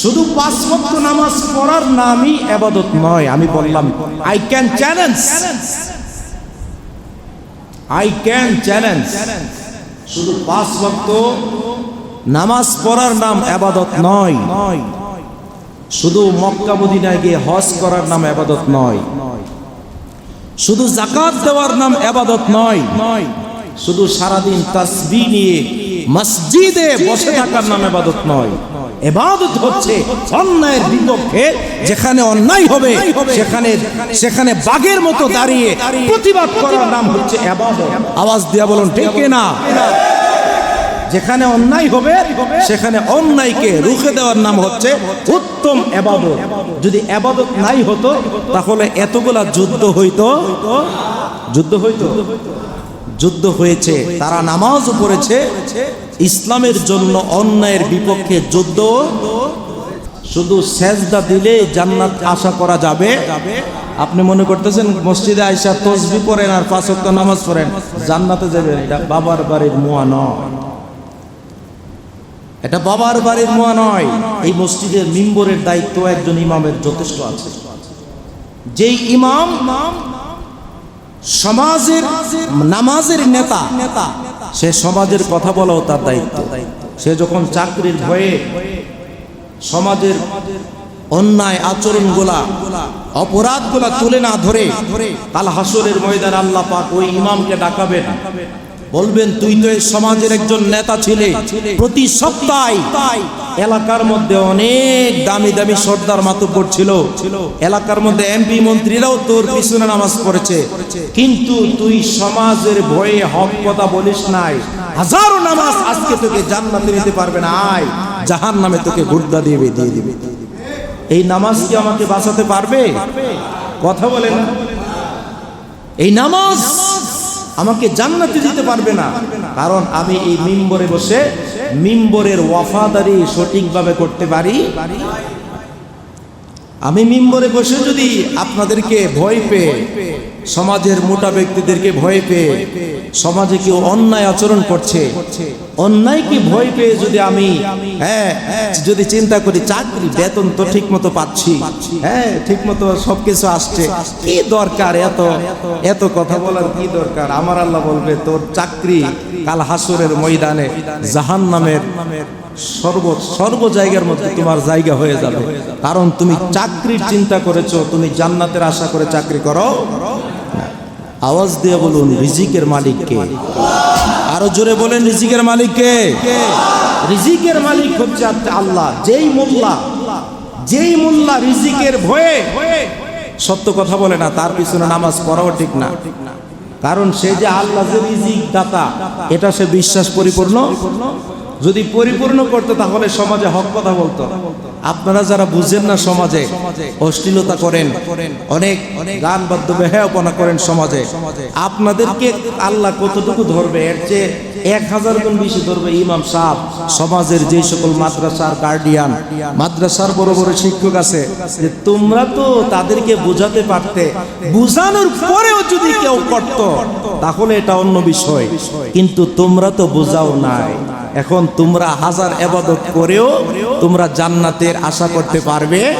শুধু পাঁচ ভক্ত নামাজ পড়ার নামই আবাদত নয়, আমি বললাম I can challenge I can challenge শুধু পাঁচ ভক্ত নামাজ পড়ার নাম আবাদত নয়, শুধু মক্কা মদিনায় গিয়ে হজ করার নাম আবাদত নয়, শুধু জাকাত দেওয়ার নাম আবাদত নয়, শুধু সারাদিন তাসবি নিয়ে মসজিদে বসে থাকার নাম আবাদত নয়। এবাদত হচ্ছে অন্যায়ের বিপক্ষে যেখানে অন্যায় হবে, সেখানে সেখানে বাঘের মতো দাঁড়িয়ে প্রতিবাদ করার নাম হচ্ছে এবাদত আওয়াজ দিয়া বলুন, ঠিক না? যেখানে অন্যায় হবে, সেখানে অন্যায়কে রুখে দেওয়ার নাম হচ্ছে উত্তম এবাদত যদি এবাদত নাই হতো, তাহলে এতগুলা যুদ্ধ হইতো। যুদ্ধ হইতো? যুদ্ধ হয়েছে তারা নামাজও পড়েছে। ইসলামের জন্য অন্যায়ের বিপক্ষে যুদ্ধ। শুধু সেজদা দিলে জান্নাত আশা করা যাবে। আপনি মনে করতেছেন মসজিদে আইসা তসবি পড়েন আর পাঁচ ওয়াক্ত নামাজ পড়েন জান্নাতে যাবেন। এটা বাবার বাড়ির মুয়া নয়। এটা বাবার বাড়ির মোয়া নয়। এই মসজিদের মিম্বরের দায়িত্ব একজন ইমামের যথেষ্ট আছে। যেই ইমাম সমাজের নামাজের নেতা নেতা সে সমাজের কথা বলাও তার দায়িত্ব। সে যখন চাকরির ভয়ে সমাজের অন্যায় আচরণগুলা, অপরাধগুলা তুলে না ধরে, কাল হাসরের ময়দান আল্লাহ পাক ওই ইমামকে ডাকাবেন বলবেন, তুই তো এই সমাজের একজন নেতা ছিলে। প্রতি সপ্তাহে এলাকার মধ্যে অনেক দামি দামি সর্দার মাতব্বর ছিল। এলাকার মধ্যে এমপি মন্ত্রীরাও তোর পিছনে নামাজ পড়েছে। কিন্তু তুই সমাজের ভয়ে হক কথা বলিস নাই। হাজারো নামাজ আজকে তোকে জান্নাতে নিতে পারবে না। আয় জাহান নামে তোকে গুর্দা দিয়ে দিয়ে দিবে। এই নামাজ কি আমাকে বাঁচাতে পারবে? কথা বলে না। এই নামাজ আমাকে জান্নাতে দিতে পারবে না। কারণ আমি এই মিম্বরে বসে মিম্বরের ওয়াফাদারি সঠিকভাবে করতে পারি? আমি মিম্বরে বসে যদি আপনাদেরকে ভয় পেয়ে সমাজের মোটা ব্যক্তিদেরকে ভয় পেয়ে সমাজে কেউ অন্যায় আচরণ করছে। অন্যায়কে ভয় পেয়ে যদি আমি হ্যাঁ যদি চিন্তা করি চাকরি, বেতন তো ঠিক মতো পাচ্ছি। হ্যাঁ ঠিক মতো সবকিছু আসছে। কি দরকার এত? এত কথা বলার কি দরকার? আমার আল্লাহ বলবে, তোর চাকরি কাল হাসরের ময়দানে জাহান নামের সর্ব সর্ব জায়গার মধ্যে তোমার জায়গা হয়ে যাবে। কারণ তুমি চাকরির চিন্তা করেছ, তুমি জান্নাতের আশা করে চাকরি করো। আওয়াজ দিয়ে বলুন, রিজিকের মালিককে আরও জোরে বলেন, রিজিকের মালিককে রিজিকের মালিক হচ্ছে আল্লাহ। যেই মোল্লা যেই মোল্লা রিজিকের ভয়ে সত্য কথা বলে না, তার পিছনে নামাজ পড়াও ঠিক না। কারণ সে যে আল্লাহ যে রিজিক দাতা এটা সে বিশ্বাস পরিপূর্ণ। যদি পরিপূর্ণ করতো, তাহলে সমাজে হক কথা বলতো। আপনারা যারা বুঝেন না সমাজে, অশ্লীলতা করেন, অনেক গান বাদ্য বেহায়াপনা করেন সমাজে, আপনাদেরকে আল্লাহ কতটুকু ধরবে? এর চেয়ে এক হাজার গুণ বেশি ধরবে ইমাম সাহ সমাজের যে সকল মাদ্রাসার গার্ডিয়ান মাদ্রাসার বড় বড় শিক্ষক আছে, যে তোমরা তো তাদেরকে বোঝাতে পারতে, বুঝানোর পরেও যদি কেউ করত, তাহলে এটা অন্য বিষয়। কিন্তু তোমরা তো বোঝাও নাই। এখন তোমরা হাজার এবাদত করেও তোমরা জান্নাতের আশা করতে পারবে।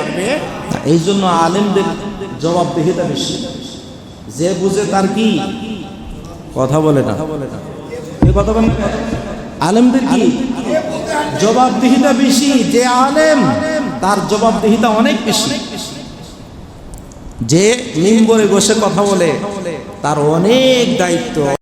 এই জন্য আলেমদের জবাবদিহিতা বেশি। যে বুঝে তার কি? কথা বলে না। কথা বলেন আলেমদের কি? জবাবদিহিতা বেশি। যে আলেম, তার জবাবদিহিতা অনেক বেশি। যে মিম্বরে বসে কথা বলে, তার অনেক দায়িত্ব।